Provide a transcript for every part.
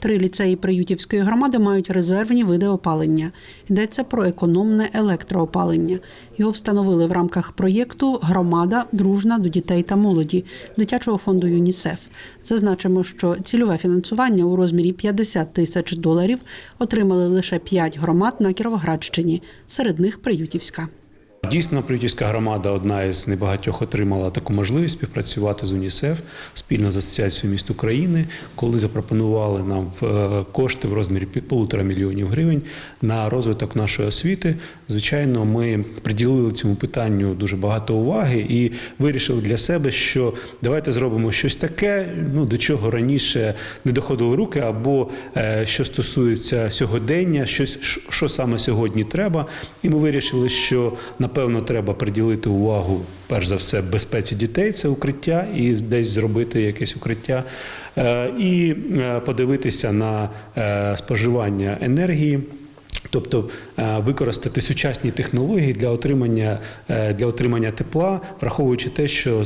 Три ліцеї Приютівської громади мають резервні види опалення. Йдеться про економне електроопалення. Його встановили в рамках проєкту Громада дружна до дітей та молоді дитячого фонду ЮНІСЕФ. Зазначимо, що цільове фінансування у розмірі 50 тисяч доларів отримали лише п'ять громад на Кіровоградщині, серед них Приютівська. Дійсно, Приютівська громада одна із небагатьох отримала таку можливість співпрацювати з УНІСЕФ спільно з Асоціацією міст України, коли запропонували нам е, кошти в розмірі полутора мільйонів гривень на розвиток нашої освіти. Звичайно, ми приділили цьому питанню дуже багато уваги і вирішили для себе, що давайте зробимо щось таке, ну до чого раніше не доходили руки, або е, що стосується сьогодення, щось що саме сьогодні треба. І ми вирішили, що напевно треба приділити увагу перш за все безпеці дітей, це укриття, і десь зробити якесь укриття, Е, і е, подивитися на е, споживання енергії. Тобто е, використати сучасні технології для отримання, е, для отримання тепла, враховуючи те, що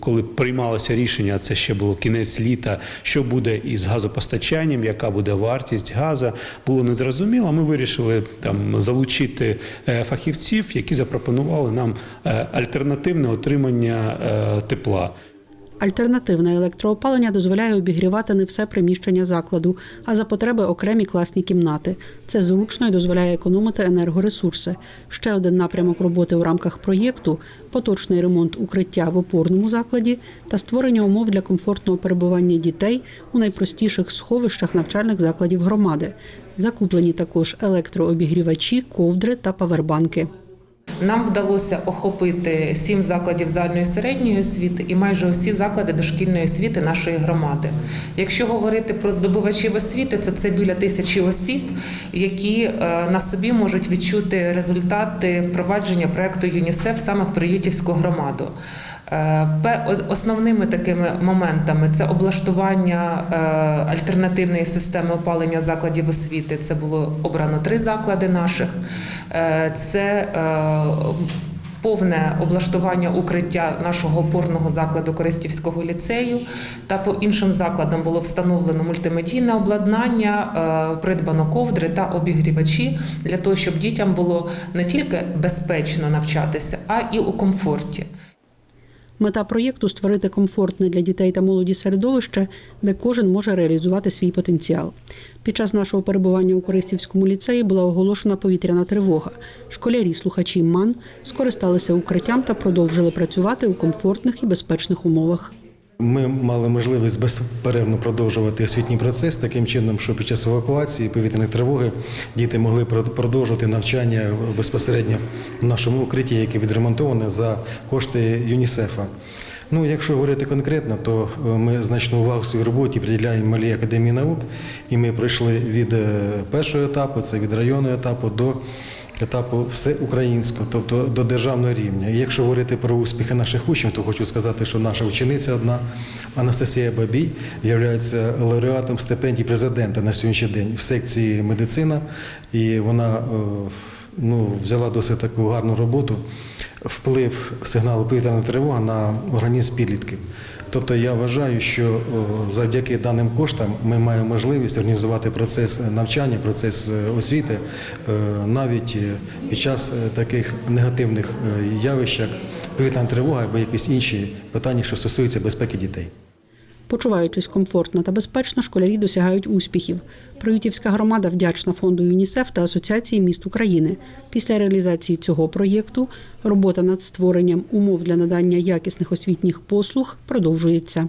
коли приймалося рішення, це ще було кінець літа, що буде із газопостачанням, яка буде вартість газу, було незрозуміло. Ми вирішили там залучити е, фахівців, які запропонували нам альтернативне отримання тепла. Альтернативне електроопалення дозволяє обігрівати не все приміщення закладу, а за потреби окремі класні кімнати. Це зручно і дозволяє економити енергоресурси. Ще один напрямок роботи у рамках проєкту поточний ремонт укриття в опорному закладі та створення умов для комфортного перебування дітей у найпростіших сховищах навчальних закладів громади. Закуплені також електрообігрівачі, ковдри та павербанки. Нам вдалося охопити сім закладів загальної середньої освіти і майже усі заклади дошкільної освіти нашої громади. Якщо говорити про здобувачів освіти, то це біля тисячі осіб, які е, на собі можуть відчути результати впровадження проекту ЮНІСЕФ саме в Приютівську громаду. Е, Основними такими моментами це облаштування е, альтернативної системи опалення закладів освіти. Це було обрано три заклади наших. Е, Це повне облаштування укриття нашого опорного закладу Користівського ліцею. Та по іншим закладам було встановлено мультимедійне обладнання, придбано ковдри та обігрівачі для того, щоб дітям було не тільки безпечно навчатися, а і у комфорті. Мета проєкту створити комфортне для дітей та молоді середовище, де кожен може реалізувати свій потенціал. Під час нашого перебування у Користівському ліцеї була оголошена повітряна тривога. Школярі, слухачі МАН скористалися укриттям та продовжили працювати у комфортних і безпечних умовах. Ми мали можливість безперервно продовжувати освітній процес таким чином, що під час евакуації повітряної тривоги діти могли продовжувати навчання безпосередньо в нашому укритті, яке відремонтоване за кошти ЮНІСЕФа. Ну, якщо говорити конкретно, то е, ми значну увагу в своїй роботі приділяємо малій академії наук, і ми пройшли від е, першого етапу, це від районного етапу до етапу всеукраїнського, тобто до державного рівня. І якщо говорити про успіхи наших учнів, то хочу сказати, що наша учениця одна Анастасія Бабій є лауреатом стипендії президента на сьогоднішній день в секції медицина, і вона е, ну, взяла досить таку гарну роботу. Вплив сигналу повітряна тривога на організм підлітків. Тобто я вважаю, що завдяки даним коштам ми маємо можливість організувати процес навчання, процес е, освіти е, навіть е, під час е, таких негативних е, явищ, як повітряна тривога або якісь інші питання, що стосуються безпеки дітей. Почуваючись комфортно та безпечно, школярі досягають успіхів. Приютівська громада вдячна фонду ЮНІСЕФ та Асоціації міст України. Після реалізації цього проєкту робота над створенням умов для надання якісних освітніх послуг продовжується.